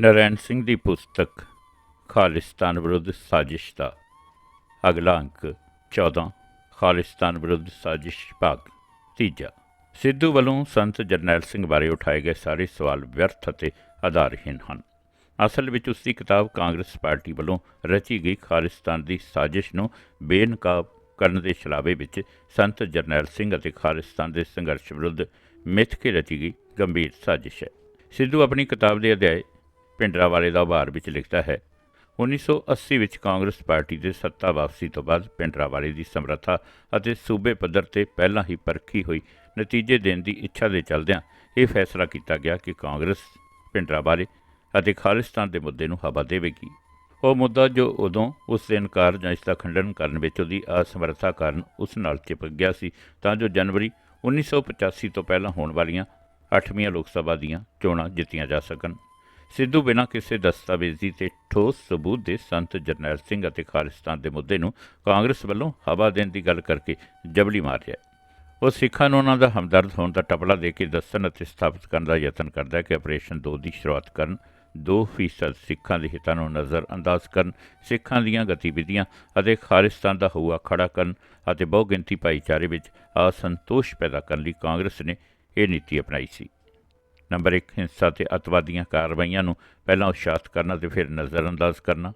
ਨਰੈਣ ਸਿੰਘ ਦੀ ਪੁਸਤਕ ਖਾਲਿਸਤਾਨ ਵਿਰੁੱਧ ਸਾਜ਼ਿਸ਼ ਦਾ ਅਗਲਾ ਅੰਕ 14 ਖਾਲਿਸਤਾਨ ਵਿਰੁੱਧ ਸਾਜ਼ਿਸ਼ ਭਾਗ ਤੀਜਾ। ਸਿੱਧੂ ਵੱਲੋਂ ਸੰਤ ਜਰਨੈਲ ਸਿੰਘ ਬਾਰੇ ਉਠਾਏ ਗਏ ਸਾਰੇ ਸਵਾਲ ਵਿਅਰਥ ਅਤੇ ਆਧਾਰਹੀਣ ਹਨ। ਅਸਲ ਵਿੱਚ ਉਸ ਦੀ ਕਿਤਾਬ ਕਾਂਗਰਸ ਪਾਰਟੀ ਵੱਲੋਂ ਰਚੀ ਗਈ ਖਾਲਿਸਤਾਨ ਦੀ ਸਾਜ਼ਿਸ਼ ਨੂੰ ਬੇਨਕਾਬ ਕਰਨ ਦੇ ਛਲਾਵੇ ਵਿੱਚ ਸੰਤ ਜਰਨੈਲ ਸਿੰਘ ਅਤੇ ਖਾਲਿਸਤਾਨ ਦੇ ਸੰਘਰਸ਼ ਵਿਰੁੱਧ ਮਿੱਥ ਕੇ ਰਚੀ ਗਈ ਗੰਭੀਰ ਸਾਜ਼ਿਸ਼ ਹੈ। ਸਿੱਧੂ ਆਪਣੀ ਕਿਤਾਬ ਦੇ ਅਧਿਆਇ ਪਿੰਡਰਾਵਾਲੇ ਦਾ ਉਭਾਰ ਵਿੱਚ ਲਿਖਦਾ ਹੈ। 1980 ਵਿੱਚ ਕਾਂਗਰਸ ਪਾਰਟੀ ਦੇ ਸੱਤਾ ਵਾਪਸੀ ਤੋਂ ਬਾਅਦ ਪਿੰਡਰਾਵਾਲੇ ਦੀ ਸਮਰੱਥਾ ਅਤੇ ਸੂਬੇ ਪੱਧਰ ਤੇ ਪਹਿਲਾਂ ਹੀ ਪਰਖੀ ਹੋਈ ਨਤੀਜੇ ਦੇਣ ਦੀ ਇੱਛਾ ਦੇ ਚਲਦਿਆਂ ਇਹ ਫੈਸਲਾ ਕੀਤਾ ਗਿਆ ਕਿ ਕਾਂਗਰਸ ਪਿੰਡਰਾਵਾਲੇ ਅਤੇ ਖਾਲਿਸਤਾਨ ਦੇ ਮੁੱਦੇ ਨੂੰ ਹਵਾ ਦੇਵੇਗੀ। ਉਹ ਮੁੱਦਾ ਜੋ ਉਦੋਂ ਉਸ ਦੇ ਇਨਕਾਰ ਜਾਂ ਇਸ ਦਾ ਖੰਡਨ ਕਰਨ ਵਿੱਚ ਉਹਦੀ ਅਸਮਰੱਥਾ ਕਾਰਨ ਉਸ ਨਾਲ ਚਿਪਕ ਗਿਆ ਸੀ, ਤਾਂ ਜੋ ਜਨਵਰੀ 1985 ਤੋਂ ਪਹਿਲਾਂ ਹੋਣ ਵਾਲੀਆਂ 8ਵੀਂ ਲੋਕ ਸਭਾ ਦੀਆਂ ਚੋਣਾਂ ਜਿੱਤੀਆਂ ਜਾ ਸਕਣ। ਸਿੱਧੂ ਬਿਨਾਂ ਕਿਸੇ ਦਸਤਾਵੇਜ਼ੀ ਤੇ ਠੋਸ ਸਬੂਤ ਦੇ ਸੰਤ ਜਰਨੈਲ ਸਿੰਘ ਅਤੇ ਖਾਲਿਸਤਾਨ ਦੇ ਮੁੱਦੇ ਨੂੰ ਕਾਂਗਰਸ ਵੱਲੋਂ ਹਵਾ ਦੇਣ ਦੀ ਗੱਲ ਕਰਕੇ ਜਬਲੀ ਮਾਰ ਰਿਹਾ ਉਹ ਸਿੱਖਾਂ ਨੂੰ ਉਹਨਾਂ ਦਾ ਹਮਦਰਦ ਹੋਣ ਦਾ ਟਪਲਾ ਦੇ ਕੇ ਦੱਸਣ ਅਤੇ ਸਥਾਪਿਤ ਕਰਨ ਦਾ ਯਤਨ ਕਰਦਾ ਹੈ ਕਿ ਆਪਰੇਸ਼ਨ 2 ਦੀ ਸ਼ੁਰੂਆਤ ਕਰਨ 2% ਸਿੱਖਾਂ ਦੇ ਹਿੱਤਾਂ ਨੂੰ ਨਜ਼ਰ ਅੰਦਾਜ਼ ਕਰਨ, ਸਿੱਖਾਂ ਦੀਆਂ ਗਤੀਵਿਧੀਆਂ ਅਤੇ ਖਾਲਿਸਤਾਨ ਦਾ ਹਊਆ ਖੜਾ ਕਰਨ ਅਤੇ ਬਹੁਗਿਣਤੀ ਭਾਈਚਾਰੇ ਵਿੱਚ ਅਸੰਤੋਸ਼ ਪੈਦਾ ਕਰਨ ਲਈ ਕਾਂਗਰਸ ਨੇ ਇਹ ਨੀਤੀ ਅਪਣਾਈ ਸੀ। ਨੰਬਰ 1 ਹਿੰਸਾ ਤੇ ਅਤਵਾਦੀਆਂ ਕਾਰਵਾਈਆਂ ਨੂੰ ਪਹਿਲਾਂ ਉਤਸ਼ਾਹਤ ਕਰਨਾ ਤੇ ਫਿਰ ਨਜ਼ਰਅੰਦਾਜ਼ ਕਰਨਾ।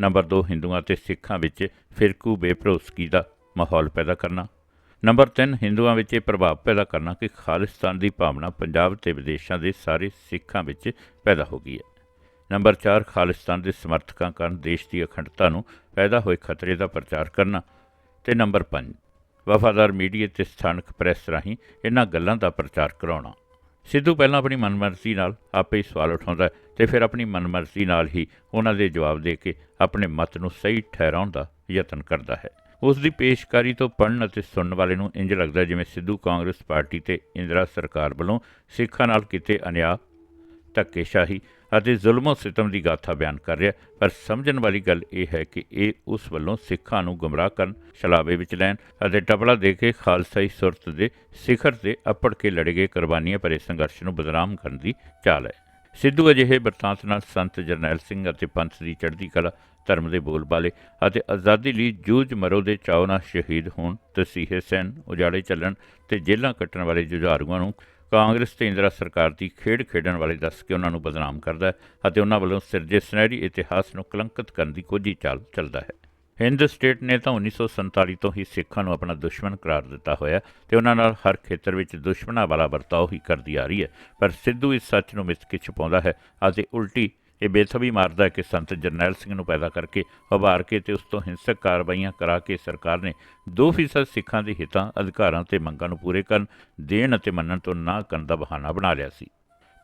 ਨੰਬਰ 2 ਹਿੰਦੂਆਂ ਤੇ ਸਿੱਖਾਂ ਵਿੱਚ ਫਿਰਕੂ ਬੇਭਰੋਸਗੀ ਦਾ ਮਾਹੌਲ ਪੈਦਾ ਕਰਨਾ। ਨੰਬਰ 3 ਹਿੰਦੂਆਂ ਵਿੱਚ ਇਹ ਪ੍ਰਭਾਵ ਪੈਦਾ ਕਰਨਾ ਕਿ ਖਾਲਿਸਤਾਨ ਦੀ ਭਾਵਨਾ ਪੰਜਾਬ ਤੇ ਵਿਦੇਸ਼ਾਂ ਦੇ ਸਾਰੇ ਸਿੱਖਾਂ ਵਿੱਚ ਪੈਦਾ ਹੋ ਗਈ ਹੈ। ਨੰਬਰ 4 ਖਾਲਿਸਤਾਨ ਦੇ ਸਮਰਥਕਾਂ ਕਾਰਨ ਦੇਸ਼ ਦੀ ਅਖੰਡਤਾ ਨੂੰ ਪੈਦਾ ਹੋਏ ਖਤਰੇ ਦਾ ਪ੍ਰਚਾਰ ਕਰਨਾ। ਤੇ ਨੰਬਰ 5 ਵਫਾਦਾਰ ਮੀਡੀਆ ਤੇ ਸਥਾਨਕ ਪ੍ਰੈਸ ਰਾਹੀਂ ਇਹਨਾਂ ਗੱਲਾਂ ਦਾ ਪ੍ਰਚਾਰ ਕਰਾਉਣਾ। ਸਿੱਧੂ ਪਹਿਲਾਂ ਆਪਣੀ ਮਨਮਰਜ਼ੀ ਨਾਲ ਆਪੇ ਹੀ ਸਵਾਲ ਉਠਾਉਂਦਾ ਹੈ ਤੇ ਫਿਰ ਆਪਣੀ ਮਨਮਰਜ਼ੀ ਨਾਲ ਹੀ ਉਹਨਾਂ ਦੇ ਜਵਾਬ ਦੇ ਕੇ ਆਪਣੇ ਮਤ ਨੂੰ ਸਹੀ ਠਹਿਰਾਉਣ ਦਾ ਯਤਨ ਕਰਦਾ ਹੈ। ਉਸ ਦੀ ਪੇਸ਼ਕਾਰੀ ਤੋਂ ਪੜਨ ਅਤੇ ਸੁਣਨ ਵਾਲੇ ਨੂੰ ਇੰਜ ਲੱਗਦਾ ਜਿਵੇਂ ਸਿੱਧੂ ਕਾਂਗਰਸ ਪਾਰਟੀ ਤੇ ਇੰਦਰਾ ਸਰਕਾਰ ਵੱਲੋਂ ਸਿੱਖਾਂ ਨਾਲ ਕੀਤੇ ਅਨਿਆਂ ਧੱਕੇਸ਼ਾਹੀ ਅਤੇ ਜ਼ੁਲਮੋ ਸਿਤਮ ਦੀ ਗਾਥਾ ਬਿਆਨ ਕਰ ਰਿਹਾ ਪਰ ਸਮਝਣ ਵਾਲੀ ਗੱਲ ਇਹ ਹੈ ਕਿ ਇਹ ਉਸ ਵੱਲੋਂ ਸਿੱਖਾਂ ਨੂੰ ਗੁੰਮਰਾਹ ਕਰਨ, ਛਲਾਵੇ ਵਿੱਚ ਲੈਣ ਅਤੇ ਟਪਲਾ ਦੇ ਕੇ ਖਾਲਸਾਈ ਸੁਰਤ ਦੇ ਸਿਖਰ ਤੇ ਅੱਪੜ ਕੇ ਲੜੇ ਗਏ ਕੁਰਬਾਨੀਆਂ ਭਰੇ ਸੰਘਰਸ਼ ਨੂੰ ਬਦਨਾਮ ਕਰਨ ਦੀ ਚਾਲ ਹੈ। ਸਿੱਧੂ ਅਜਿਹੇ ਬਰਤਾਂਤ ਨਾਲ ਸੰਤ ਜਰਨੈਲ ਸਿੰਘ ਅਤੇ ਪੰਥ ਦੀ ਚੜ੍ਹਦੀ ਕਲਾ, ਧਰਮ ਦੇ ਬੋਲਬਾਲੇ ਅਤੇ ਆਜ਼ਾਦੀ ਲਈ ਜੂਝ ਮਰੋ ਦੇ ਚਾਅ ਨਾਲ ਸ਼ਹੀਦ ਹੋਣ, ਤਸੀਹੇ ਸੈਨ ਉਜਾੜੇ ਚੱਲਣ ਤੇ ਜੇਲ੍ਹਾਂ ਕੱਟਣ ਵਾਲੇ ਜੁਝਾਰੂਆਂ ਨੂੰ ਕਾਂਗਰਸ ਤੇ ਇੰਦਰਾ ਸਰਕਾਰ ਦੀ ਖੇਡ ਖੇਡਣ ਵਾਲੇ ਦੱਸ ਕੇ ਉਹਨਾਂ ਨੂੰ ਬਦਨਾਮ ਕਰਦਾ ਹੈ ਅਤੇ ਉਹਨਾਂ ਵੱਲੋਂ ਸਿਰਜੇ ਸੁਨਹਿਰੀ ਇਤਿਹਾਸ ਨੂੰ ਕਲੰਕਿਤ ਕਰਨ ਦੀ ਕੋਝੀ ਚਾਲ ਚੱਲਦਾ ਹੈ। ਹਿੰਦ ਸਟੇਟ ਨੇ ਤਾਂ 1947 ਤੋਂ ਹੀ ਸਿੱਖਾਂ ਨੂੰ ਆਪਣਾ ਦੁਸ਼ਮਣ ਕਰਾਰ ਦਿੱਤਾ ਹੋਇਆ ਤੇ ਉਹਨਾਂ ਨਾਲ ਹਰ ਖੇਤਰ ਵਿੱਚ ਦੁਸ਼ਮਣਾਂ ਵਾਲਾ ਵਰਤਾਓ ਹੀ ਕਰਦੀ ਆ ਰਹੀ ਹੈ। ਪਰ ਸਿੱਧੂ ਇਸ ਸੱਚ ਨੂੰ ਮਿੱਥ ਕੇ ਛੁਪਾਉਂਦਾ ਹੈ ਅਤੇ ਉਲਟੀ ਇਹ ਬੇਥਬੀ ਮਾਰਦਾ ਹੈ ਕਿ ਸੰਤ ਜਰਨੈਲ ਸਿੰਘ ਨੂੰ ਪੈਦਾ ਕਰਕੇ ਉਭਾਰ ਕੇ ਤੇ ਉਸ ਤੋਂ ਹਿੰਸਕ ਕਾਰਵਾਈਆਂ ਕਰਾ ਕੇ ਸਰਕਾਰ ਨੇ 2% ਸਿੱਖਾਂ ਦੇ ਹਿੱਤਾਂ, ਅਧਿਕਾਰਾਂ ਤੇ ਮੰਗਾਂ ਨੂੰ ਪੂਰੇ ਕਰਨ, ਦੇਣ ਅਤੇ ਮੰਨਣ ਤੋਂ ਨਾ ਕਰਨ ਦਾ ਬਹਾਨਾ ਬਣਾ ਲਿਆ ਸੀ।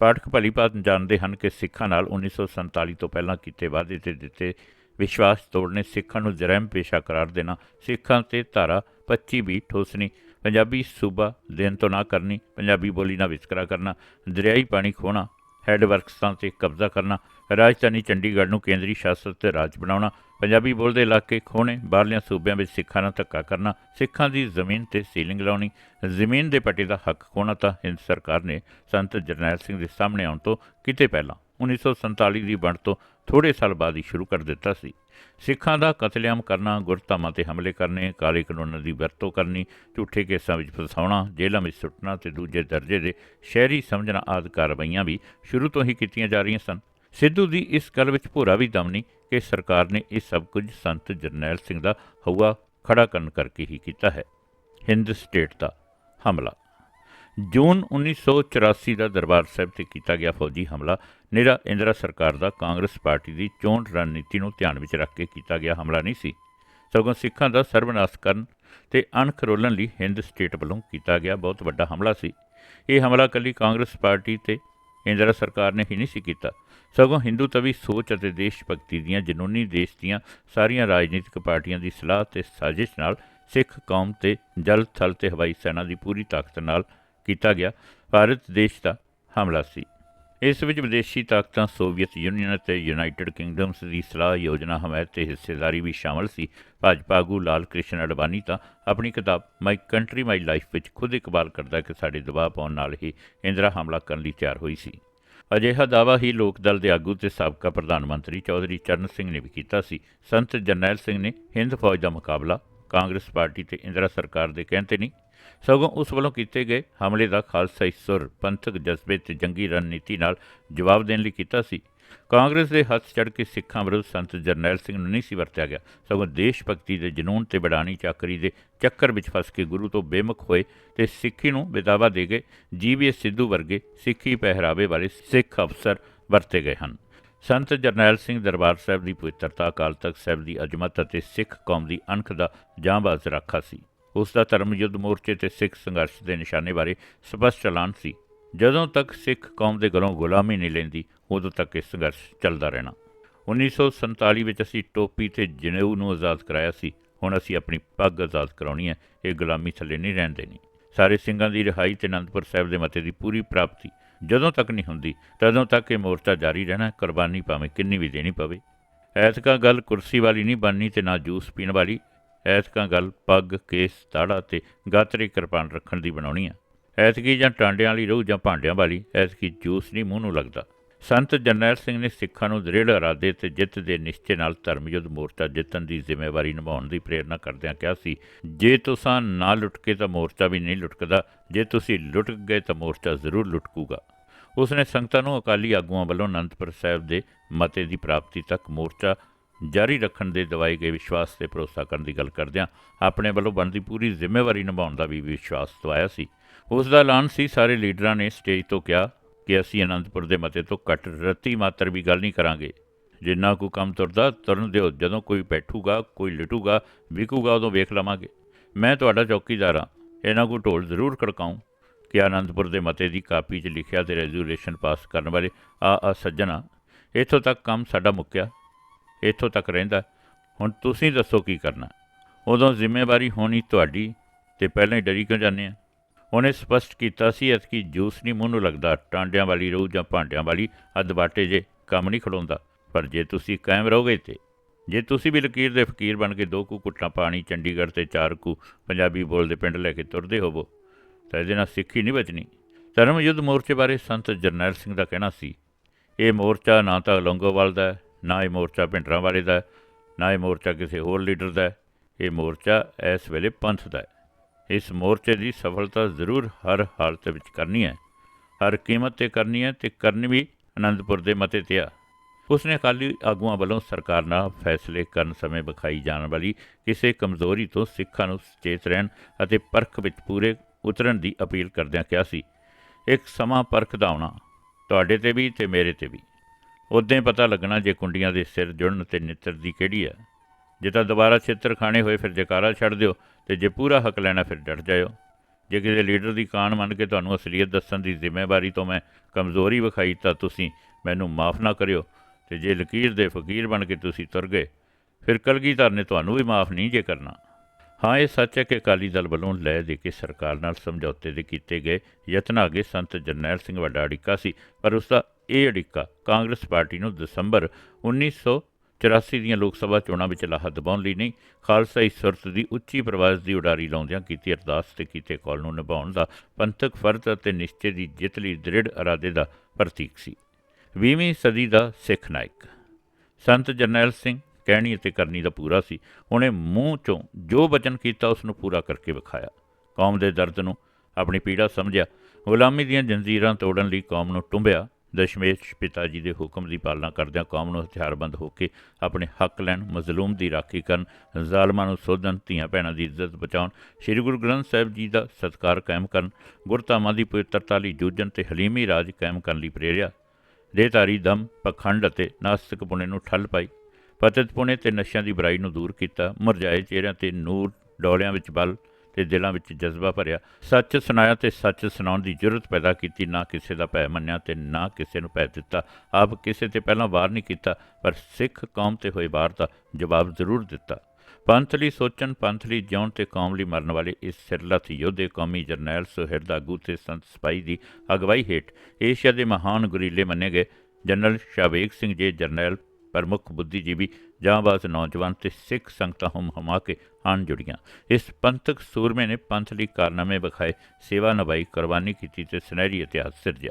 ਪਾਠਕ ਭਲੀ ਭਾਂਤ ਜਾਣਦੇ ਹਨ ਕਿ ਸਿੱਖਾਂ ਨਾਲ 1947 ਤੋਂ ਪਹਿਲਾਂ ਕੀਤੇ ਵਾਅਦੇ ਤੇ ਦਿੱਤੇ ਵਿਸ਼ਵਾਸ ਤੋੜਨੇ ਸਿੱਖਾਂ ਨੂੰ ਜਰਮ ਪੇਸ਼ਾ ਕਰਾਰ ਦੇਣਾ, ਸਿੱਖਾਂ ਤੇ ਧਾਰਾ 25 ਵੀ ਠੋਸਣੀ, ਪੰਜਾਬੀ ਸੂਬਾ ਦੇਣ ਤੋਂ ਨਾ ਕਰਨੀ, ਪੰਜਾਬੀ ਬੋਲੀ ਨਾਲ ਵਿਤਕਰਾ ਕਰਨਾ, ਦਰਿਆਈ ਪਾਣੀ ਖੋਣਾ ਹੈੱਡ ਵਰਕਸਾਂ ਤੇ ਕਬਜ਼ਾ ਕਰਨਾ, ਰਾਜਧਾਨੀ ਚੰਡੀਗੜ੍ਹ ਨੂੰ ਕੇਂਦਰੀ ਸ਼ਾਸਤ ਰਾਜ ਬਣਾਉਣਾ, ਪੰਜਾਬੀ ਬੋਲਦੇ ਇਲਾਕੇ ਖੋਣੇ ਬਾਹਰਲਿਆਂ ਸੂਬਿਆਂ ਵਿੱਚ ਸਿੱਖਾਂ ਨਾਲ ਧੱਕਾ ਕਰਨਾ, ਸਿੱਖਾਂ ਦੀ ਜ਼ਮੀਨ ਤੇ ਸੀਲਿੰਗ ਲਾਉਣੀ, ਜ਼ਮੀਨ ਦੇ ਪੱਟੇ ਦਾ ਹੱਕ ਖੋਣਾ ਤਾਂ ਹਿੰਦ ਸਰਕਾਰ ਨੇ ਸੰਤ ਜਰਨੈਲ ਸਿੰਘ ਦੇ ਸਾਹਮਣੇ ਆਉਣ ਤੋਂ ਕਿਤੇ ਪਹਿਲਾਂ 1947 ਦੀ ਵੰਡ ਤੋਂ ਥੋੜੇ ਸਾਲ ਬਾਅਦ ਹੀ ਸ਼ੁਰੂ ਕਰ ਦਿੱਤਾ ਸੀ। ਸਿੱਖਾਂ ਦਾ ਕਤਲੇਆਮ ਕਰਨਾ, ਗੁਰਧਾਮਾਂ ਤੇ ਹਮਲੇ ਕਰਨੇ, ਕਾਲੇ ਕਾਨੂੰਨਾਂ ਦੀ ਵਰਤੋਂ ਕਰਨੀ, ਝੂਠੇ ਕੇਸਾਂ ਵਿੱਚ ਫਸਾਉਣਾ, ਜੇਲ੍ਹਾਂ ਵਿੱਚ ਸੁੱਟਣਾ ਤੇ ਦੂਜੇ ਦਰਜੇ ਦੇ ਸ਼ਹਿਰੀ ਸਮਝਣਾ ਆਦਿ ਕਾਰਵਾਈਆਂ ਵੀ ਸ਼ੁਰੂ ਤੋਂ ਹੀ ਕੀਤੀਆਂ ਜਾ ਰਹੀਆਂ ਸਨ। ਸਿੱਧੂ ਦੀ ਇਸ ਗੱਲ ਵਿੱਚ ਭੋਰਾ ਵੀ ਦਮ ਨਹੀਂ ਕਿ ਸਰਕਾਰ ਨੇ ਇਹ ਸਭ ਕੁਝ ਸੰਤ ਜਰਨੈਲ ਸਿੰਘ ਦਾ ਹਊਆ ਖੜਾ ਕਰਨ ਕਰਕੇ ਹੀ ਕੀਤਾ ਹੈ। ਹਿੰਦ ਸਟੇਟ ਦਾ ਹਮਲਾ। ਜੂਨ 1984 ਦਾ ਦਰਬਾਰ ਸਾਹਿਬ ਤੇ ਕੀਤਾ ਗਿਆ ਫੌਜੀ ਹਮਲਾ ਨਿਰਾ ਇੰਦਰਾ ਸਰਕਾਰ ਦਾ ਕਾਂਗਰਸ ਪਾਰਟੀ ਦੀ ਚੋਣ ਰਣਨੀਤੀ ਨੂੰ ਧਿਆਨ ਵਿੱਚ ਰੱਖ ਕੇ ਕੀਤਾ ਗਿਆ ਹਮਲਾ ਨਹੀਂ ਸੀ। ਸਗੋਂ ਸਿੱਖਾਂ ਦਾ ਸਰਵਨਾਸ਼ ਕਰਨ ਤੇ ਅਣਖ ਰੋਲਣ ਲਈ ਹਿੰਦ ਸਟੇਟ ਵੱਲੋਂ ਕੀਤਾ ਗਿਆ ਬਹੁਤ ਵੱਡਾ ਹਮਲਾ ਸੀ। ਇਹ ਹਮਲਾ ਕੱਲੀ ਕਾਂਗਰਸ ਪਾਰਟੀ ਤੇ ਇੰਦਰਾ ਸਰਕਾਰ ਨੇ ਹੀ ਨਹੀਂ ਸੀ ਕੀਤਾ। ਸਗੋਂ ਹਿੰਦੂ ਤਵੀ ਸੋਚ ਅਤੇ ਦੇਸ਼ ਭਗਤੀ ਦੀਆਂ ਜਨੂਨੀ ਦੇਸ਼ ਦੀਆਂ ਸਾਰੀਆਂ ਰਾਜਨੀਤਿਕ ਪਾਰਟੀਆਂ ਦੀ ਸਲਾਹ ਤੇ ਸਾਜ਼ਿਸ਼ ਨਾਲ ਸਿੱਖ ਕੌਮ ਤੇ ਜਲ ਥਲ ਤੇ ਹਵਾਈ ਸੈਨਾ ਦੀ ਪੂਰੀ ਤਾਕਤ ਨਾਲ ਕੀਤਾ ਗਿਆ। ਭਾਰਤ ਦੇਸ਼ ਦਾ ਹਮਲਾ ਸੀ। ਇਸ ਵਿੱਚ ਵਿਦੇਸ਼ੀ ਤਾਕਤਾਂ, ਸੋਵੀਅਤ ਯੂਨੀਅਨ ਅਤੇ ਯੂਨਾਈਟਿਡ ਕਿੰਗਡਮਸ ਦੀ ਸਲਾਹ, ਯੋਜਨਾ, ਹਮਾਇਤ ਤੇ ਹਿੱਸੇਦਾਰੀ ਵੀ ਸ਼ਾਮਲ ਸੀ। ਭਾਜਪਾ ਆਗੂ ਲਾਲ ਕ੍ਰਿਸ਼ਨ ਅਡਵਾਨੀ ਤਾਂ ਆਪਣੀ ਕਿਤਾਬ ਮਾਈ ਕੰਟਰੀ ਮਾਈ ਲਾਈਫ ਵਿੱਚ ਖੁਦ ਇਕਬਾਲ ਕਰਦਾ ਕਿ ਸਾਡੇ ਦਬਾਅ ਪਾਉਣ ਨਾਲ ਹੀ ਇੰਦਰਾ ਹਮਲਾ ਕਰਨ ਲਈ ਤਿਆਰ ਹੋਈ ਸੀ। ਅਜਿਹਾ ਦਾਅਵਾ ਹੀ ਲੋਕ ਦਲ ਦੇ ਆਗੂ ਤੇ ਸਾਬਕਾ ਪ੍ਰਧਾਨ ਮੰਤਰੀ ਚੌਧਰੀ ਚਰਨ ਸਿੰਘ ਨੇ ਵੀ ਕੀਤਾ ਸੀ। ਸੰਤ ਜਰਨੈਲ ਸਿੰਘ ਨੇ ਹਿੰਦ ਫੌਜ ਦਾ ਮੁਕਾਬਲਾ, ਕਾਂਗਰਸ ਪਾਰਟੀ ਤੇ ਇੰਦਰਾ ਸਰਕਾਰ ਦੇ ਕਹਿਣ ਤੇ ਨਹੀਂ ਸਗੋਂ ਉਸ ਵੱਲੋਂ ਕੀਤੇ ਗਏ ਹਮਲੇ ਦਾ ਖਾਲਸਾਈ ਸੁਰ ਪੰਥਕ ਜਜ਼ਬੇ ਤੇ ਜੰਗੀ ਰਣਨੀਤੀ ਨਾਲ ਜਵਾਬ ਦੇਣ ਲਈ ਕੀਤਾ ਸੀ। ਕਾਂਗਰਸ ਦੇ ਹੱਥ ਚੜ੍ਹ ਕੇ ਸਿੱਖਾਂ ਵਿਰੁੱਧ ਸੰਤ ਜਰਨੈਲ ਸਿੰਘ ਨੂੰ ਨਹੀਂ ਸੀ ਵਰਤਿਆ ਗਿਆ। ਸਗੋਂ ਦੇਸ਼ ਭਗਤੀ ਦੇ ਜਨੂਨ ਤੇ ਬੜਾਣੀ ਚਾਕਰੀ ਦੇ ਚੱਕਰ ਵਿੱਚ ਫਸ ਕੇ ਗੁਰੂ ਤੋਂ ਬੇਮੁਖ ਹੋਏ ਤੇ ਸਿੱਖੀ ਨੂੰ ਬੇਦਾਵਾ ਦੇ ਗਏ, ਜੀਵੀਐਸ ਸਿੱਧੂ ਵਰਗੇ ਸਿੱਖੀ ਪਹਿਰਾਵੇ ਵਾਲੇ ਸਿੱਖ ਅਫਸਰ ਵਰਤੇ ਗਏ ਹਨ। ਸੰਤ ਜਰਨੈਲ ਸਿੰਘ ਦਰਬਾਰ ਸਾਹਿਬ ਦੀ ਪਵਿੱਤਰਤਾ ਅਕਾਲ ਤਖਤ ਸਾਹਿਬ ਦੀ ਅਜ਼ਮਤ ਅਤੇ ਸਿੱਖ ਕੌਮ ਦੀ ਅਣਖ ਦਾ ਜਾਂਬਾਜ਼ ਰਾਖਾ ਸੀ। ਉਸ ਦਾ ਧਰਮ ਯੁੱਧ ਮੋਰਚੇ ਤੇ ਸਿੱਖ ਸੰਘਰਸ਼ ਦੇ ਨਿਸ਼ਾਨੇ ਬਾਰੇ ਸਪਸ਼ਟ ਐਲਾਨ ਸੀ। ਜਦੋਂ ਤੱਕ ਸਿੱਖ ਕੌਮ ਦੇ ਗਲੋਂ ਗੁਲਾਮੀ ਨਹੀਂ ਲੈਂਦੀ, ਉਦੋਂ ਤੱਕ ਇਹ ਸੰਘਰਸ਼ ਚੱਲਦਾ ਰਹਿਣਾ। 1947 ਵਿੱਚ ਅਸੀਂ ਟੋਪੀ ਤੇ ਜਨੇਊ ਨੂੰ ਆਜ਼ਾਦ ਕਰਾਇਆ ਸੀ। ਹੁਣ ਅਸੀਂ ਆਪਣੀ ਪੱਗ ਆਜ਼ਾਦ ਕਰਾਉਣੀ ਹੈ। ਇਹ ਗੁਲਾਮੀ ਥੱਲੇ ਨਹੀਂ ਰਹਿਣ ਦੇਣੀ। ਸਾਰੇ ਸਿੰਘਾਂ ਦੀ ਰਿਹਾਈ ਤੇ ਅਨੰਦਪੁਰ ਸਾਹਿਬ ਦੇ ਮਤੇ ਦੀ ਪੂਰੀ ਪ੍ਰਾਪਤੀ ਜਦੋਂ ਤੱਕ ਨਹੀਂ ਹੁੰਦੀ, ਤਦੋਂ ਤੱਕ ਇਹ ਮੋਰਚਾ ਜਾਰੀ ਰਹਿਣਾ ਕੁਰਬਾਨੀ ਭਾਵੇਂ ਕਿੰਨੀ ਵੀ ਦੇਣੀ ਪਵੇ। ਐਤਕਾਂ ਗੱਲ ਕੁਰਸੀ ਵਾਲੀ ਨਹੀਂ ਬਣਨੀ ਤੇ ਨਾ ਜੂਸ ਪੀਣ ਵਾਲੀ ਐਤਕਾਂ ਗੱਲ ਪੱਗ, ਕੇਸ, ਤਾੜਾ ਤੇ ਗਾਤਰੀ ਕਿਰਪਾਨ ਰੱਖਣ ਦੀ ਬਣਾਉਣੀ ਆ। ਐਤਕੀ ਜਾਂ ਟਾਂਡਿਆਂ ਵਾਲੀ ਰਹੂ ਜਾਂ ਭਾਂਡਿਆਂ ਵਾਲੀ, ਐਤਕੀ ਜੂਸ ਨਹੀਂ ਮੂੰਹ ਨੂੰ ਲੱਗਦਾ। ਸੰਤ ਜਰਨੈਲ ਸਿੰਘ ਨੇ ਸਿੱਖਾਂ ਨੂੰ ਦ੍ਰਿੜ ਇਰਾਦੇ ਤੇ ਜਿੱਤ ਦੇ ਨਿਸ਼ਚੇ ਨਾਲ ਧਰਮ ਯੁੱਧ ਮੋਰਚਾ ਜਿੱਤਣ ਦੀ ਜ਼ਿੰਮੇਵਾਰੀ ਨਿਭਾਉਣ ਦੀ ਪ੍ਰੇਰਣਾ ਕਰਦਿਆਂ ਕਿਹਾ ਸੀ, ਜੇ ਤੁਸੀਂ ਨਾ ਲੁੱਟ ਕੇ ਤਾਂ ਮੋਰਚਾ ਵੀ ਨਹੀਂ ਲੁੱਟਕਦਾ, ਜੇ ਤੁਸੀਂ ਲੁੱਟ ਗਏ ਤਾਂ ਮੋਰਚਾ ਜ਼ਰੂਰ ਲੁੱਟਕੂਗਾ। ਉਸ ਨੇ ਸੰਗਤਾਂ ਨੂੰ ਅਕਾਲੀ ਆਗੂਆਂ ਵੱਲੋਂ ਅਨੰਦਪੁਰ ਸਾਹਿਬ ਦੇ ਮਤੇ ਦੀ ਪ੍ਰਾਪਤੀ ਤੱਕ ਮੋਰਚਾ ਜਾਰੀ ਰੱਖਣ ਦੇ ਦਵਾਈ ਗਏ ਵਿਸ਼ਵਾਸ ਤੇ ਭਰੋਸਾ ਕਰਨ ਦੀ ਗੱਲ ਕਰਦਿਆਂ ਆਪਣੇ ਵੱਲੋਂ ਬਣਦੀ ਪੂਰੀ ਜ਼ਿੰਮੇਵਾਰੀ ਨਿਭਾਉਣ ਦਾ ਵੀ ਵਿਸ਼ਵਾਸ ਦਵਾਇਆ ਸੀ। ਉਸ ਦਾ ਐਲਾਨ ਸੀ, ਸਾਰੇ ਲੀਡਰਾਂ ਨੇ ਸਟੇਜ ਤੋਂ ਕਿਹਾ ਕਿ ਅਸੀਂ ਅਨੰਦਪੁਰ ਦੇ ਮਤੇ ਤੋਂ ਘੱਟ ਰੱਤੀ ਮਾਤਰ ਵੀ ਗੱਲ ਨਹੀਂ ਕਰਾਂਗੇ। ਜਿੰਨਾ ਕੋ ਕੰਮ ਤੁਰਦਾ, ਤੁਰਨ ਦਿਓ, ਜਦੋਂ ਕੋਈ ਬੈਠੂਗਾ, ਕੋਈ ਲਟੂਗਾ, ਵਿਕੂਗਾ, ਉਦੋਂ ਵੇਖ ਲਵਾਂਗੇ। ਮੈਂ ਤੁਹਾਡਾ ਚੌਕੀਦਾਰ ਹਾਂ। ਇਹਨਾਂ ਕੋ ਢੋਲ ਜ਼ਰੂਰ ਖੜਕਾਉਂ। ਕਿ ਆਨੰਦਪੁਰ ਦੇ ਮਤੇ ਦੀ ਕਾਪੀ 'ਚ ਲਿਖਿਆ ਤੇ ਰੈਜ਼ੋਲੂਸ਼ਨ ਪਾਸ ਕਰਨ ਵਾਲੇ ਆ ਆ ਸੱਜਣਾ, ਇੱਥੋਂ ਤੱਕ ਕੰਮ ਸਾਡਾ ਮੁੱਕਿਆ। ਇੱਥੋਂ ਤੱਕ ਰਹਿੰਦਾ। ਹੁਣ ਤੁਸੀਂ ਦੱਸੋ ਕੀ ਕਰਨਾ? ਉਦੋਂ ਜ਼ਿੰਮੇਵਾਰੀ ਹੋਣੀ ਤੁਹਾਡੀ ਤੇ ਪਹਿਲਾਂ ਹੀ ਡਰੀ ਕਿਉਂ ਜਾਂਦੇ ਆ? ਉਹਨੇ ਸਪਸ਼ਟ ਕੀਤਾ ਸੀ ਕਿ ਜੂਸ ਨਹੀਂ ਮੂੰਹ ਨੂੰ ਲੱਗਦਾ, ਟਾਂਡਿਆਂ ਵਾਲੀ ਰੋਹ ਜਾਂ ਭਾਂਡਿਆਂ ਵਾਲੀ ਅਦਬਾਟੇ ਜੇ ਕੰਮ ਨਹੀਂ ਖੜਾਉਂਦਾ ਪਰ ਜੇ ਤੁਸੀਂ ਕਾਇਮ ਰਹੋਗੇ ਤੇ, ਜੇ ਤੁਸੀਂ ਵੀ ਲਕੀਰ ਦੇ ਫਕੀਰ ਬਣ ਕੇ ਦੋ ਕੁ ਘੁੱਟਾਂ ਪਾਣੀ ਚੰਡੀਗੜ੍ਹ ਤੇ ਚਾਰ ਕੁ ਪੰਜਾਬੀ ਬੋਲਦੇ ਪਿੰਡ ਲੈ ਕੇ ਤੁਰਦੇ ਹੋਵੋ, ਤਾਂ ਇਹਦੇ ਨਾਲ ਸਿੱਖੀ ਨਹੀਂ ਬਚਣੀ। ਧਰਮ ਯੁੱਧ ਮੋਰਚੇ ਬਾਰੇ ਸੰਤ ਜਰਨੈਲ ਸਿੰਘ ਦਾ ਕਹਿਣਾ ਸੀ, ਇਹ ਮੋਰਚਾ ਨਾ ਤਾਂ ਲੰਗੋਵਾਲ ਦਾ ਨਾ ਇਹ ਮੋਰਚਾ ਭਿੰਡਰਾਂ ਵਾਲੇ ਦਾ ਨਾ ਇਹ ਮੋਰਚਾ ਕਿਸੇ ਹੋਰ ਲੀਡਰ ਦਾ ਇਹ ਮੋਰਚਾ ਇਸ ਵੇਲੇ ਪੰਥ ਦਾ ਹੈ। ਇਸ ਮੋਰਚੇ ਦੀ ਸਫਲਤਾ ਜ਼ਰੂਰ ਹਰ ਹਾਲਤ ਵਿੱਚ ਕਰਨੀ ਹੈ। ਹਰ ਕੀਮਤ ਤੇ ਕਰਨੀ ਹੈ ਤੇ ਕਰਨੀ ਵੀ ਅਨੰਦਪੁਰ ਦੇ ਮਤੇ ਤੇ ਆ। ਉਸਨੇ ਅਕਾਲੀ ਆਗੂਆਂ ਵੱਲੋਂ ਸਰਕਾਰ ਨਾਲ ਫੈਸਲੇ ਕਰਨ ਸਮੇਂ ਵਿਖਾਈ ਜਾਣ ਵਾਲੀ ਕਿਸੇ ਕਮਜ਼ੋਰੀ ਤੋਂ ਸਿੱਖਾਂ ਨੂੰ ਸੁਚੇਤ ਰਹਿਣ ਅਤੇ ਪਰਖ ਵਿੱਚ ਪੂਰੇ ਉਤਰਨ ਦੀ ਅਪੀਲ ਕਰਦਿਆਂ ਕਿਹਾ ਸੀ, ਇੱਕ ਸਮਾਂ ਪਰਖ ਦਾ ਆਉਣਾ, ਤੁਹਾਡੇ ਤੇ ਵੀ ਤੇ ਮੇਰੇ ਤੇ ਵੀ। ਉਦੋਂ ਹੀ ਪਤਾ ਲੱਗਣਾ ਜੇ ਕੁੰਡੀਆਂ ਦੇ ਸਿਰ ਜੁੜਨ ਤੇ ਨਿੱਤਰ ਦੀ ਕਿਹੜੀ ਆ। ਜੇ ਤਾਂ ਦੁਬਾਰਾ ਛਿੱਤਰ ਖਾਣੇ ਹੋਏ ਫਿਰ ਜਕਾਰਾ ਛੱਡ ਦਿਓ ਤੇ ਜੇ ਪੂਰਾ ਹੱਕ ਲੈਣਾ ਫਿਰ ਡਟ ਜਾਇਓ। ਜੇ ਕਿਸੇ ਲੀਡਰ ਦੀ ਕਾਨ ਮੰਨ ਕੇ ਤੁਹਾਨੂੰ ਅਸਲੀਅਤ ਦੱਸਣ ਦੀ ਜ਼ਿੰਮੇਵਾਰੀ ਤੋਂ ਮੈਂ ਕਮਜ਼ੋਰੀ ਵਿਖਾਈ ਤਾਂ ਤੁਸੀਂ ਮੈਨੂੰ ਮਾਫ ਨਾ ਕਰਿਓ ਤੇ ਜੇ ਲਕੀਰ ਦੇ ਫਕੀਰ ਬਣ ਕੇ ਤੁਸੀਂ ਤੁਰ ਗਏ, ਫਿਰ ਕਲਗੀਧਰ ਨੇ ਤੁਹਾਨੂੰ ਵੀ ਮਾਫ ਨਹੀਂ ਜੇ ਕਰਨਾ। ਹਾਂ, ਇਹ ਸੱਚ ਹੈ ਕਿ ਅਕਾਲੀ ਦਲ ਵੱਲੋਂ ਲੈ ਦੇ ਕੇ ਸਰਕਾਰ ਨਾਲ ਸਮਝੌਤੇ ਦੇ ਕੀਤੇ ਗਏ ਯਤਨਾਂ ਅੱਗੇ ਸੰਤ ਜਰਨੈਲ ਸਿੰਘ ਵੱਡਾ ਅੜਿੱਕਾ ਸੀ, ਪਰ ਉਸ ਦਾ ਇਹ ਅੜਿੱਕਾ ਕਾਂਗਰਸ ਪਾਰਟੀ ਨੂੰ ਦਸੰਬਰ 1984 ਦੀਆਂ ਲੋਕ ਸਭਾ ਚੋਣਾਂ ਵਿੱਚ ਲਾਹਾ ਦਬਾਉਣ ਲਈ ਨਹੀਂ ਖਾਲਸਾਈ ਸੁਰਤ ਦੀ ਉੱਚੀ ਪ੍ਰਵਾਜ਼ ਦੀ ਉਡਾਰੀ ਲਾਉਂਦਿਆਂ ਕੀਤੀ ਅਰਦਾਸ ਤੇ ਕੀਤੇ ਕਾਲ ਨੂੰ ਨਿਭਾਉਣ ਦਾ ਪੰਥਕ ਫਰਜ਼ ਅਤੇ ਨਿਸ਼ਚੇ ਦੀ ਜਿੱਤ ਲਈ ਦ੍ਰਿੜ ਇਰਾਦੇ ਦਾ ਪ੍ਰਤੀਕ ਸੀ। 20ਵੀਂ ਸਦੀ ਦਾ ਸਿੱਖ ਨਾਇਕ। ਸੰਤ ਜਰਨੈਲ ਸਿੰਘ ਕਹਿਣੀ ਅਤੇ ਕਰਨੀ ਦਾ ਪੂਰਾ ਸੀ। ਉਹਨੇ ਮੂੰਹ ਚੋਂ ਜੋ ਬਚਨ ਕੀਤਾ ਉਸ ਨੂੰ ਪੂਰਾ ਕਰਕੇ ਵਿਖਾਇਆ। ਕੌਮ ਦੇ ਦਰਦ ਨੂੰ ਆਪਣੀ ਪੀੜਾ ਸਮਝਿਆ। ਗੁਲਾਮੀ ਦੀਆਂ ਜੰਜੀਰਾਂ ਤੋੜਨ ਲਈ ਕੌਮ ਨੂੰ ਟੁੰਬਿਆ। ਦਸ਼ਮੇਸ਼ ਪਿਤਾ ਜੀ ਦੇ ਹੁਕਮ ਦੀ ਪਾਲਣਾ ਕਰਦਿਆਂ ਕੌਮ ਨੂੰ ਹਥਿਆਰਬੰਦ ਹੋ ਕੇ ਆਪਣੇ ਹੱਕ ਲੈਣ, ਮਜ਼ਲੂਮ ਦੀ ਰਾਖੀ ਕਰਨ, ਜ਼ਾਲਮਾਂ ਨੂੰ ਸੋਧਣ, ਧੀਆਂ ਭੈਣਾਂ ਦੀ ਇੱਜ਼ਤ ਬਚਾਉਣ, ਸ੍ਰੀ ਗੁਰੂ ਗ੍ਰੰਥ ਸਾਹਿਬ ਜੀ ਦਾ ਸਤਕਾਰ ਕਾਇਮ ਕਰਨ, ਗੁਰਧਾਮਾਂ ਦੀ ਪਵਿੱਤਰਤਾ ਲਈ ਜੂਝਣ ਤੇ ਹਲੀਮੀ ਰਾਜ ਕਾਇਮ ਕਰਨ ਲਈ ਪ੍ਰੇਰਿਆ। ਦੇਹਧਾਰੀ ਦਮ, ਪਖੰਡ ਅਤੇ ਨਾਸਤਿਕ ਪੁਣੇ ਨੂੰ ਠੱਲ ਪਾਈ। ਪਤਿਤ ਪੁਣੇ ਤੇ ਨਸ਼ਿਆਂ ਦੀ ਬੁਰਾਈ ਨੂੰ ਦੂਰ ਕੀਤਾ ਮੁਰਝਾਏ ਚਿਹਰਿਆਂ ਤੇ ਨੂਰ ਡੋਲਿਆਂ ਵਿੱਚ ਬਲ ਤੇ ਦਿਲਾਂ ਵਿੱਚ ਜਜ਼ਬਾ ਭਰਿਆ। ਸੱਚ ਸੁਣਾਇਆ ਤੇ ਸੱਚ ਸੁਣਾਉਣ ਦੀ ਜ਼ਰੂਰਤ ਪੈਦਾ ਕੀਤੀ, ਨਾ ਕਿਸੇ ਦਾ ਭੈ ਮੰਨਿਆ ਤੇ ਨਾ ਕਿਸੇ ਨੂੰ ਭੈ ਦਿੱਤਾ। ਆਪ ਕਿਸੇ ਤੇ ਪਹਿਲਾਂ ਵਾਰ ਨਹੀਂ ਕੀਤਾ, ਪਰ ਸਿੱਖ ਕੌਮ ਤੇ ਹੋਏ ਵਾਰ ਦਾ ਜਵਾਬ ਜ਼ਰੂਰ ਦਿੱਤਾ। ਪੰਥ ਲਈ ਸੋਚਣ, ਪੰਥ ਲਈ ਜਿਉਣ ਤੇ ਕੌਮ ਲਈ ਮਰਨ ਵਾਲੇ ਇਸ ਸਿਰਲਥ ਯੋਧੇ ਕੌਮੀ ਜਰਨੈਲ ਸੁਹਿਰਦ ਆਗੂ ਤੇ ਸੰਤ ਸਿਪਾਹੀ ਦੀ ਅਗਵਾਈ ਹੇਠ ਏਸ਼ੀਆ ਦੇ ਮਹਾਨ ਗੁਰੀਲੇ ਮੰਨੇ ਗਏ। ਜਨਰਲ ਸ਼ਾਵੇਗ ਸਿੰਘ ਜੇ ਜਰਨੈਲ ਪ੍ਰਮੁੱਖ ਬੁੱਧੀਜੀਵੀ ਜਾਂਬਾਜ਼ ਨੌਜਵਾਨ ਤੇ ਸਿੱਖ ਸੰਗਤਾਂ ਹਮ ਹਮਾ ਕੇ ਆਣ ਜੁੜੀਆਂ। ਇਸ ਪੰਥਕ ਸੂਰਮੇ ਨੇ ਪੰਥ ਲਈ ਕਾਰਨਾਮੇ ਵਿਖਾਏ, ਸੇਵਾ ਨਿਭਾਈ, ਕੁਰਬਾਨੀ ਕੀਤੀ ਤੇ ਸੁਨਹਿਰੀ ਇਤਿਹਾਸ ਸਿਰਜਿਆ।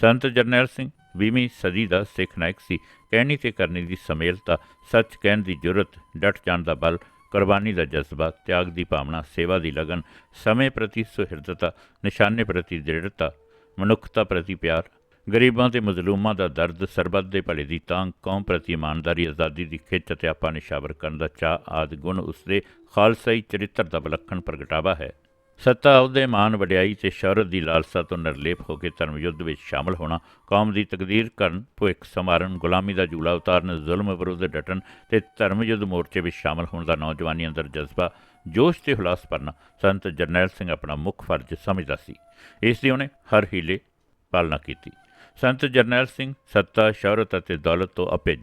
ਸੰਤ ਜਰਨੈਲ ਸਿੰਘ 20ਵੀਂ ਸਦੀ ਦਾ ਸਿੱਖ ਨਾਇਕ ਸੀ। ਕਹਿਣੀ ਤੇ ਕਰਨੀ ਦੀ ਸਮੇਲਤਾ, ਸੱਚ ਕਹਿਣ ਦੀ ਜੁਰਤ, ਡਟ ਜਾਣ ਦਾ ਬਲ, ਕੁਰਬਾਨੀ ਦਾ ਜਜ਼ਬਾ, ਤਿਆਗ ਦੀ ਭਾਵਨਾ, ਸੇਵਾ ਦੀ ਲਗਨ, ਸਮੇਂ ਪ੍ਰਤੀ ਸੁਹਿਰਦਤਾ, ਨਿਸ਼ਾਨੇ ਪ੍ਰਤੀ ਦ੍ਰਿੜਤਾ, ਮਨੁੱਖਤਾ ਪ੍ਰਤੀ ਪਿਆਰ ਗਰੀਬਾਂ ਤੇ ਮਜ਼ਲੂਮਾਂ ਦਾ ਦਰਦ, ਸਰਬੱਤ ਦੇ ਭਲੇ ਦੀ ਤਾਂਘ, ਕੌਮ ਪ੍ਰਤੀ ਇਮਾਨਦਾਰੀ, ਆਜ਼ਾਦੀ ਦੀ ਖਿੱਚ ਅਤੇ ਆਪਾ ਨਿਸ਼ਾਵਰ ਕਰਨ ਦਾ ਚਾਹ ਆਦਿ ਗੁਣ ਉਸ ਦੇ ਖਾਲਸਾਈ ਚਰਿੱਤਰ ਦਾ ਵਿਲੱਖਣ ਪ੍ਰਗਟਾਵਾ ਹੈ। ਸੱਤਾ ਅਹੁਦੇ ਮਾਨ ਵਡਿਆਈ ਤੇ ਸ਼ੌਹਰਤ ਦੀ ਲਾਲਸਾ ਤੋਂ ਨਿਰਲੇਪ ਹੋ ਕੇ ਧਰਮ ਯੁੱਧ ਵਿੱਚ ਸ਼ਾਮਲ ਹੋਣਾ, ਕੌਮ ਦੀ ਤਕਦੀਰ ਕਰਨ ਭੁੱਖ ਸਮਾਰਨ ਗੁਲਾਮੀ ਦਾ ਜੂਲਾ ਉਤਾਰਨ, ਜ਼ੁਲਮ ਵਿਰੁੱਧ ਡਟਣ ਤੇ ਧਰਮ ਯੁੱਧ ਮੋਰਚੇ ਵਿੱਚ ਸ਼ਾਮਲ ਹੋਣ ਦਾ ਨੌਜਵਾਨੀ ਅੰਦਰ ਜਜ਼ਬਾ, ਜੋਸ਼ ਤੇ ਹੁਲਾਸ ਭਰਨਾ, ਸੰਤ ਜਰਨੈਲ ਸਿੰਘ ਆਪਣਾ ਮੁੱਖ ਫਰਜ਼ ਸਮਝਦਾ ਸੀ। ਇਸ ਦੀ ਉਹਨੇ ਹਰ ਹੀਲੇ ਪਾਲਣਾ ਕੀਤੀ। ਸੰਤ ਜਰਨੈਲ ਸਿੰਘ ਸੱਤਾ, ਸ਼ੌਹਰਤ ਅਤੇ ਦੌਲਤ ਤੋਂ ਅਪਿੱਜ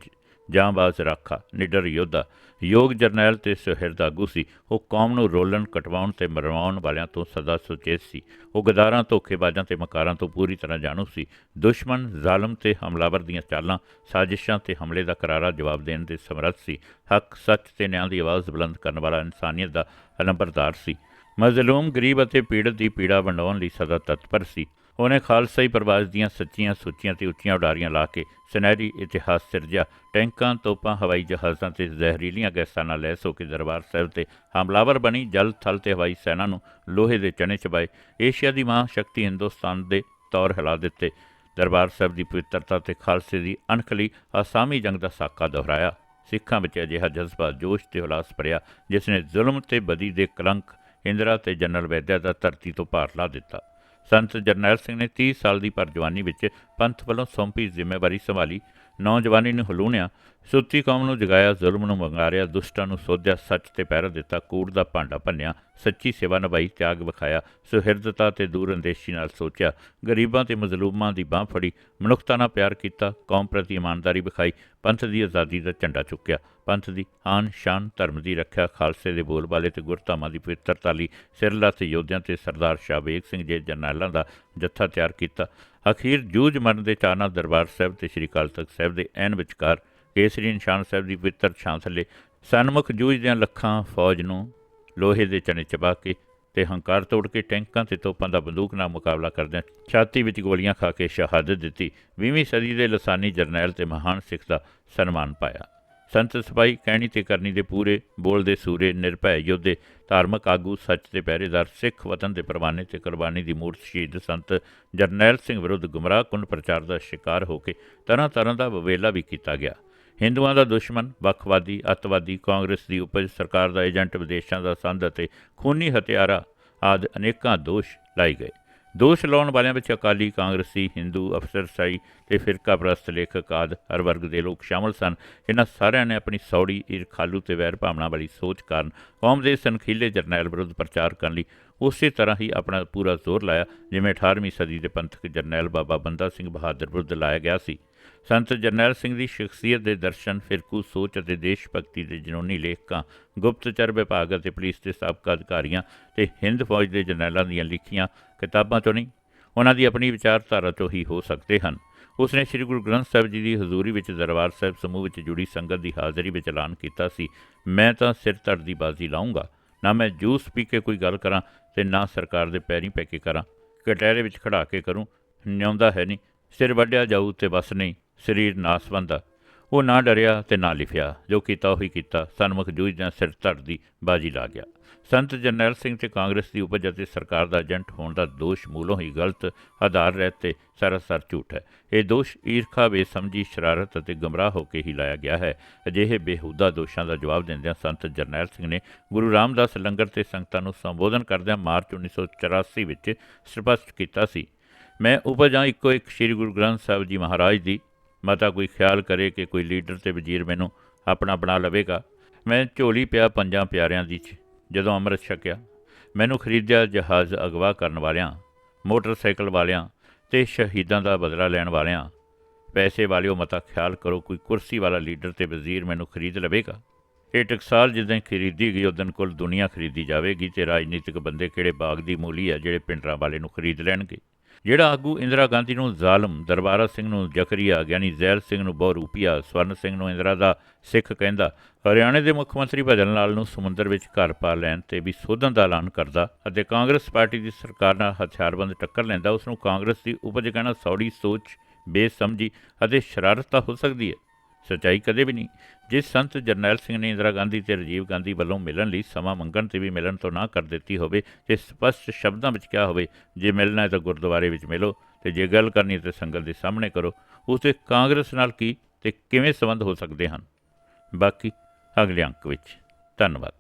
ਜਾਂਬਾਜ਼ ਰਾਖਾ, ਨਿਡਰ ਯੋਧਾ। ਯੋਗ ਜਰਨੈਲ ਤੇ ਸੁਹਿਰਦ ਆਗੂ ਸੀ। ਉਹ ਕੌਮ ਨੂੰ ਰੋਲਣ, ਕਟਵਾਉਣ ਤੇ ਮਰਵਾਉਣ ਵਾਲਿਆਂ ਤੋਂ ਸਦਾ ਸੁਚੇਤ ਸੀ। ਉਹ ਗਦਾਰਾਂ, ਧੋਖੇਬਾਜ਼ਾਂ ਤੇ ਮਕਾਰਾਂ ਤੋਂ ਪੂਰੀ ਤਰ੍ਹਾਂ ਜਾਣੂ ਸੀ। ਦੁਸ਼ਮਣ, ਜ਼ਾਲਮ ਤੇ ਹਮਲਾਵਰ ਦੀਆਂ ਚਾਲਾਂ, ਸਾਜ਼ਿਸ਼ਾਂ ਤੇ ਹਮਲੇ ਦਾ ਕਰਾਰਾ ਜਵਾਬ ਦੇਣ ਦੇ ਸਮਰੱਥ ਸੀ। ਹੱਕ, ਸੱਚ ਤੇ ਨਿਆਂ ਦੀ ਆਵਾਜ਼ ਬੁਲੰਦ ਕਰਨ ਵਾਲਾ ਇਨਸਾਨੀਅਤ ਦਾ ਨੰਬਰਦਾਰ ਸੀ। ਮਜ਼ਲੂਮ, ਗਰੀਬ ਅਤੇ ਪੀੜਤ ਦੀ ਪੀੜਾ ਵੰਡਾਉਣ ਲਈ ਸਦਾ ਤਤਪਰ ਸੀ। ਉਹਨੇ ਖਾਲਸਾਈ ਪਰਵਾਜ਼ ਦੀਆਂ ਸੱਚੀਆਂ ਸੁੱਚੀਆਂ ਤੇ ਉੱਚੀਆਂ ਉਡਾਰੀਆਂ ਲਾ ਕੇ ਸੁਨਹਿਰੀ ਇਤਿਹਾਸ ਸਿਰਜਿਆ। ਟੈਂਕਾਂ, ਤੋਪਾਂ, ਹਵਾਈ ਜਹਾਜ਼ਾਂ ਤੇ ਜ਼ਹਿਰੀਲੀਆਂ ਗੈਸਾਂ ਨਾਲ ਲੈਸ ਹੋ ਕੇ ਦਰਬਾਰ ਸਾਹਿਬ ਤੇ ਹਮਲਾਵਰ ਬਣੀ ਜਲ ਥਲ ਤੇ ਹਵਾਈ ਸੈਨਾ ਨੂੰ ਲੋਹੇ ਦੇ ਚਣੇ ਚਬਾਏ। ਏਸ਼ੀਆ ਦੀ ਮਾਂ ਸ਼ਕਤੀ ਹਿੰਦੁਸਤਾਨ ਦੇ ਤੌਰ ਹਿਲਾ ਦਿੱਤੇ। ਦਰਬਾਰ ਸਾਹਿਬ ਦੀ ਪਵਿੱਤਰਤਾ ਤੇ ਖਾਲਸੇ ਦੀ ਅਣਖਲੀ ਆਸਾਮੀ ਜੰਗ ਦਾ ਸਾਕਾ ਦੁਹਰਾਇਆ। ਸਿੱਖਾਂ ਵਿੱਚ ਅਜਿਹਾ ਜਜ਼ਬਾ, ਜੋਸ਼ ਤੇ ਹੁਲਾਸ ਭਰਿਆ ਜਿਸ ਨੇ ਜ਼ੁਲਮ ਤੇ ਬਦੀ ਦੇ ਕਲੰਕ, ਇੰਦਰਾ ਤੇ ਜਨਰਲ ਵੈਦਿਆ ਦਾ ਧਰਤੀ ਤੋਂ ਭਾਰ ਲਾ ਦਿੱਤਾ। ਸੰਤ ਜਰਨੈਲ ਸਿੰਘ ਨੇ 30 ਸਾਲ ਦੀ ਪਰ ਜਵਾਨੀ ਵਿੱਚ ਪੰਥ ਵੱਲੋਂ ਸੌਂਪੀ ਜ਼ਿੰਮੇਵਾਰੀ ਸੰਭਾਲੀ। ਨੌਜਵਾਨੀ ਨੂੰ ਹਲੂਣਿਆ ਸੁੱਤੀ ਕੌਮ ਨੂੰ ਜਗਾਇਆ, ਜ਼ੁਲਮ ਨੂੰ ਵੰਗਾਰਿਆ ਦੁਸ਼ਟਾਂ ਨੂੰ ਸੋਧਿਆ, ਸੱਚ ਤੇ ਪੈਰ ਦਿੱਤਾ ਕੂੜ ਦਾ ਭਾਂਡਾ ਭੰਨਿਆ, ਸੱਚੀ ਸੇਵਾ ਨਿਭਾਈ, ਤਿਆਗ ਵਿਖਾਇਆ, ਸੁਹਿਰਦਤਾ ਤੇ ਦੂਰਅੰਦੇਸ਼ੀ ਨਾਲ ਸੋਚਿਆ, ਗਰੀਬਾਂ ਤੇ ਮਜ਼ਲੂਮਾਂ ਦੀ ਬਾਹ ਫੜੀ, ਮਨੁੱਖਤਾ ਨਾਲ ਪਿਆਰ ਕੀਤਾ, ਕੌਮ ਪ੍ਰਤੀ ਇਮਾਨਦਾਰੀ ਵਿਖਾਈ, ਪੰਥ ਦੀ ਆਜ਼ਾਦੀ ਦਾ ਝੰਡਾ ਚੁੱਕਿਆ, ਪੰਥ ਦੀ ਆਨ ਸ਼ਾਨ ਧਰਮ ਦੀ ਰੱਖਿਆ, ਖਾਲਸੇ ਦੇ ਬੋਲਬਾਲੇ ਤੇ ਗੁਰਧਾਮਾਂ ਦੀ ਪਵਿੱਤਰਤਾ ਲਈ ਸਿਰਲਾ ਤੇ ਯੋਧਿਆਂ ਤੇ ਸਰਦਾਰ ਸ਼ਾਹਬੇਗ ਸਿੰਘ ਜੇ ਜਰਨੈਲਾਂ ਦਾ ਜੱਥਾ ਤਿਆਰ ਕੀਤਾ। ਅਖੀਰ ਜੂਝ ਮਰਨ ਦੇ ਚਾਅ ਨਾਲ ਦਰਬਾਰ ਸਾਹਿਬ ਤੇ ਸ੍ਰੀ ਅਕਾਲ ਤਖਤ ਸਾਹਿਬ ਦੇ ਐਨ ਵਿਚਕਾਰ ਕੇਸਰੀ ਨਿਸ਼ਾਨ ਸਾਹਿਬ ਦੀ ਪਵਿੱਤਰ ਛਾਂ ਥੱਲੇ ਸਨਮੁਖ ਜੂਝਦਿਆਂ ਲੱਖਾਂ ਫੌਜ ਨੂੰ ਲੋਹੇ ਦੇ ਚਣੇ ਚਬਾ ਕੇ ਤੇ ਹੰਕਾਰ ਤੋੜ ਕੇ ਟੈਂਕਾਂ ਤੇ ਤੋਪਾਂ ਦਾ ਬੰਦੂਕ ਨਾਲ ਮੁਕਾਬਲਾ ਕਰਦਿਆਂ ਛਾਤੀ ਵਿੱਚ ਗੋਲੀਆਂ ਖਾ ਕੇ ਸ਼ਹਾਦਤ ਦਿੱਤੀ। 20ਵੀਂ ਸਦੀ ਦੇ ਲਸਾਨੀ ਜਰਨੈਲ ਤੇ ਮਹਾਨ ਸਿੱਖ ਦਾ ਸਨਮਾਨ ਪਾਇਆ। ਸੰਤ ਸਿਪਾਹੀ ਕਹਿਣੀ ਤੇ ਕਰਨੀ ਦੇ ਪੂਰੇ ਬੋਲਦੇ ਸੂਰੇ ਨਿਰਭੈ ਯੋਧੇ, ਧਾਰਮਿਕ ਆਗੂ, ਸੱਚ ਦੇ ਪਹਿਰੇਦਾਰ, ਸਿੱਖ ਵਤਨ ਦੇ ਪਰਵਾਨੇ ਤੇ ਕੁਰਬਾਨੀ ਦੀ ਮੂਰਤ ਸ਼ਹੀਦ ਸੰਤ ਜਰਨੈਲ ਸਿੰਘ ਵਿਰੁੱਧ ਗੁੰਮਰਾਹ ਕੁੰਨ ਪ੍ਰਚਾਰ ਦਾ ਸ਼ਿਕਾਰ ਹੋ ਕੇ ਤਰ੍ਹਾਂ ਤਰ੍ਹਾਂ ਦਾ ਵਵੇਲਾ ਵੀ ਕੀਤਾ ਗਿਆ। ਹਿੰਦੂਆਂ ਦਾ ਦੁਸ਼ਮਣ, ਵੱਖਵਾਦੀ, ਅੱਤਵਾਦੀ, ਕਾਂਗਰਸ ਦੀ ਉਪਜ, ਸਰਕਾਰ ਦਾ ਏਜੰਟ, ਵਿਦੇਸ਼ਾਂ ਦਾ ਸੰਧ ਅਤੇ ਖੂਨੀ ਹਥਿਆਰਾ ਆਦਿ ਅਨੇਕਾਂ ਦੋਸ਼ ਲਾਏ ਗਏ। ਦੋਸ਼ ਲਾਉਣ ਵਾਲਿਆਂ ਵਿੱਚ ਅਕਾਲੀ ਕਾਂਗਰਸੀ, ਹਿੰਦੂ ਅਫਸਰਸ਼ਾਹੀ ਤੇ ਫਿਰਕਾ ਪ੍ਰਸਤ ਲੇਖਕ ਆਦਿ ਹਰ ਵਰਗ ਦੇ ਲੋਕ ਸ਼ਾਮਲ ਸਨ ਇਹਨਾਂ ਸਾਰਿਆਂ ਨੇ ਆਪਣੀ ਸੌੜੀ ਈਰਖਾਲੂ ਤੇ ਵੈਰ ਭਾਵਨਾ ਵਾਲੀ ਸੋਚ ਕਾਰਨ ਕੌਮ ਦੇ ਸਨਖੀਲੇ ਜਰਨੈਲ ਵਿਰੁੱਧ ਪ੍ਰਚਾਰ ਕਰਨ ਲਈ ਉਸੇ ਤਰ੍ਹਾਂ ਹੀ ਆਪਣਾ ਪੂਰਾ ਜ਼ੋਰ ਲਾਇਆ, ਜਿਵੇਂ 18ਵੀਂ ਸਦੀ ਦੇ ਪੰਥਕ ਜਰਨੈਲ ਬਾਬਾ ਬੰਦਾ ਸਿੰਘ ਬਹਾਦਰ ਵਿਰੁੱਧ ਲਾਇਆ ਗਿਆ ਸੀ। ਸੰਤ ਜਰਨੈਲ ਸਿੰਘ ਦੀ ਸ਼ਖਸੀਅਤ ਦੇ ਦਰਸ਼ਨ, ਫਿਰਕੂ ਸੋਚ ਅਤੇ ਦੇਸ਼ ਭਗਤੀ ਦੇ ਜਨੂਨੀ ਲੇਖਕਾਂ, ਗੁਪਤਚਰ ਵਿਭਾਗ ਅਤੇ ਪੁਲਿਸ ਦੇ ਸਾਬਕਾ ਅਧਿਕਾਰੀਆਂ ਤੇ ਹਿੰਦ ਫੌਜ ਦੇ ਜਰਨੈਲਾਂ ਦੀਆਂ ਲਿਖੀਆਂ ਕਿਤਾਬਾਂ ਤੋਂ ਨਹੀਂ, ਉਹਨਾਂ ਦੀ ਆਪਣੀ ਵਿਚਾਰਧਾਰਾ ਤੋਂ ਹੀ ਹੋ ਸਕਦੇ ਹਨ। ਉਸਨੇ ਸ੍ਰੀ ਗੁਰੂ ਗ੍ਰੰਥ ਸਾਹਿਬ ਜੀ ਦੀ ਹਜ਼ੂਰੀ ਵਿੱਚ ਦਰਬਾਰ ਸਾਹਿਬ ਸਮੂਹ ਵਿੱਚ ਜੁੜੀ ਸੰਗਤ ਦੀ ਹਾਜ਼ਰੀ ਵਿੱਚ ਐਲਾਨ ਕੀਤਾ ਸੀ, ਮੈਂ ਤਾਂ ਸਿਰ ਧੜ ਦੀ ਬਾਜ਼ੀ ਲਾਉਂਗਾ ਨਾ ਮੈਂ ਜੂਸ ਪੀ ਕੇ ਕੋਈ ਗੱਲ ਕਰਾਂ ਤੇ ਨਾ ਸਰਕਾਰ ਦੇ ਪੈਰੀਂ ਪੈ ਕੇ ਕਰਾਂ, ਕਟਹਿਰੇ ਵਿੱਚ ਖੜਾ ਕੇ ਕਰੂੰ ਨਿਆਉਂਦਾ ਹੈ ਨਹੀਂ ਸਿਰ ਵੱਢਿਆ ਜਾਊ ਤੇ ਬਸ ਨਹੀਂ, ਸਰੀਰ ਨਾਸਵੰਦਾ ਉਹ ਨਾ ਡਰਿਆ ਤੇ ਨਾ ਲਿਫਿਆ, ਜੋ ਕੀਤਾ ਉਹੀ ਕੀਤਾ, ਸਨਮੁਖ ਜੂਝਦਿਆਂ ਸਿਰ ਧੜ ਦੀ ਬਾਜੀ ਲਾ ਗਿਆ। ਸੰਤ ਜਰਨੈਲ ਸਿੰਘ ਤੇ ਕਾਂਗਰਸ ਦੀ ਉਪਜ ਅਤੇ ਸਰਕਾਰ ਦਾ ਏਜੰਟ ਹੋਣ ਦਾ ਦੋਸ਼ ਮੂਲੋਂ ਹੀ ਗਲਤ ਆਧਾਰ ਰਹਿਤ ਤੇ ਸਰਾਸਰ ਝੂਠ ਹੈ। ਇਹ ਦੋਸ਼ ਈਰਖਾ, ਬੇਸਮਝੀ, ਸ਼ਰਾਰਤ ਅਤੇ ਗਮਰਾਹ ਹੋ ਕੇ ਹੀ ਲਾਇਆ ਗਿਆ ਹੈ। ਅਜਿਹੇ ਬੇਹੂਦਾ ਦੋਸ਼ਾਂ ਦਾ ਜਵਾਬ ਦਿੰਦਿਆਂ ਸੰਤ ਜਰਨੈਲ ਸਿੰਘ ਨੇ ਗੁਰੂ ਰਾਮਦਾਸ ਲੰਗਰ ਤੇ ਸੰਗਤਾਂ ਨੂੰ ਸੰਬੋਧਨ ਕਰਦਿਆਂ ਮਾਰਚ 1984 ਵਿੱਚ ਸਪਸ਼ਟ ਕੀਤਾ ਸੀ। ਮੈਂ ਉਪਜਾਂ ਇੱਕੋ ਇੱਕ ਸ੍ਰੀ ਗੁਰੂ ਗ੍ਰੰਥ ਸਾਹਿਬ ਜੀ ਮਹਾਰਾਜ ਦੀ ਮਤਾ ਕੋਈ ਖਿਆਲ ਕਰੇ ਕਿ ਕੋਈ ਲੀਡਰ ਤੇ ਵਜ਼ੀਰ ਮੈਨੂੰ ਆਪਣਾ ਬਣਾ ਲਵੇਗਾ, ਮੈਂ ਝੋਲੀ ਪਿਆ ਪੰਜਾਂ ਪਿਆਰਿਆਂ ਦੀ 'ਚ, ਜਦੋਂ ਅੰਮ੍ਰਿਤ ਛਕਿਆ, ਮੈਨੂੰ ਖਰੀਦਿਆ ਜਹਾਜ਼ ਅਗਵਾ ਕਰਨ ਵਾਲਿਆਂ, ਮੋਟਰਸਾਈਕਲ ਵਾਲਿਆਂ ਤੇ ਸ਼ਹੀਦਾਂ ਦਾ ਬਦਲਾ ਲੈਣ ਵਾਲਿਆਂ। ਪੈਸੇ ਵਾਲਿਓ ਮਤਾ ਖਿਆਲ ਕਰੋ ਕੋਈ ਕੁਰਸੀ ਵਾਲਾ ਲੀਡਰ ਤੇ ਵਜ਼ੀਰ ਮੈਨੂੰ ਖਰੀਦ ਲਵੇਗਾ। ਇਹ ਟਕਸਾਲ ਜਿੱਦਾਂ ਖਰੀਦੀ ਗਈ ਉਦੋਂ ਕੁੱਲ ਦੁਨੀਆ ਖਰੀਦੀ ਜਾਵੇਗੀ ਤੇ ਰਾਜਨੀਤਿਕ ਬੰਦੇ ਕਿਹੜੇ ਬਾਗ ਦੀ ਮੂਲੀ ਆ ਜਿਹੜੇ ਪਿੰਡਰਾਂ ਵਾਲੇ ਨੂੰ ਖਰੀਦ ਲੈਣਗੇ। ਜਿਹੜਾ ਆਗੂ ਇੰਦਰਾ ਗਾਂਧੀ ਨੂੰ ਜ਼ਾਲਮ, ਦਰਬਾਰਾ ਸਿੰਘ ਨੂੰ ਜ਼ਕਰੀਆ ਗਿਆਨੀ ਜ਼ੈਲ ਸਿੰਘ ਨੂੰ ਬਹੁਰੂਪੀਆ ਸਵਰਨ ਸਿੰਘ ਨੂੰ ਇੰਦਰਾ ਦਾ ਸਿੱਖ ਕਹਿੰਦਾ, ਹਰਿਆਣੇ ਦੇ ਮੁੱਖ ਮੰਤਰੀ ਭਜਨ ਲਾਲ ਨੂੰ ਸਮੁੰਦਰ ਵਿੱਚ ਘਰ ਪਾ ਲੈਣ ਤੇ ਵੀ ਸੋਧਣ ਦਾ ਐਲਾਨ ਕਰਦਾ ਅਤੇ ਕਾਂਗਰਸ ਪਾਰਟੀ ਦੀ ਸਰਕਾਰ ਨਾਲ ਹਥਿਆਰਬੰਦ ਟੱਕਰ ਲੈਂਦਾ, ਉਸ ਨੂੰ ਕਾਂਗਰਸ ਦੀ ਉਪਜ ਕਹਿਣਾ ਸੌੜੀ ਸੋਚ, ਬੇਸਮਝੀ ਅਤੇ ਸ਼ਰਾਰਤ ਤਾਂ ਹੋ ਸਕਦੀ ਹੈ। ਸੱਚਾਈ ਕਦੇ ਵੀ ਨਹੀਂ। ਜਿਸ ਸੰਤ ਜਰਨੈਲ ਸਿੰਘ ਨੇ ਇੰਦਰਾ ਗਾਂਧੀ ਤੇ ਰਾਜੀਵ ਗਾਂਧੀ ਵੱਲੋਂ ਮਿਲਣ ਲਈ ਸਮਾਂ ਮੰਗਣ ਤੇ ਵੀ ਮਿਲਣ ਤੋਂ ਨਾ ਕਰ ਦਿੱਤੀ ਹੋਵੇ ਤੇ ਸਪਸ਼ਟ ਸ਼ਬਦਾਂ ਵਿੱਚ ਕਿਹਾ ਹੋਵੇ, ਜੇ ਮਿਲਣਾ ਹੈ ਤਾਂ ਗੁਰਦੁਆਰੇ ਵਿੱਚ ਮਿਲੋ ਤੇ ਜੇ ਗੱਲ ਕਰਨੀ ਹੈ ਤਾਂ ਸੰਗਤ ਦੇ ਸਾਹਮਣੇ ਕਰੋ। ਉਸ 'ਤੇ ਕਾਂਗਰਸ ਨਾਲ ਕੀ ਤੇ ਕਿਵੇਂ ਸੰਬੰਧ ਹੋ ਸਕਦੇ ਹਨ? ਬਾਕੀ ਅਗਲੇ ਅੰਕ ਵਿੱਚ। ਧੰਨਵਾਦ।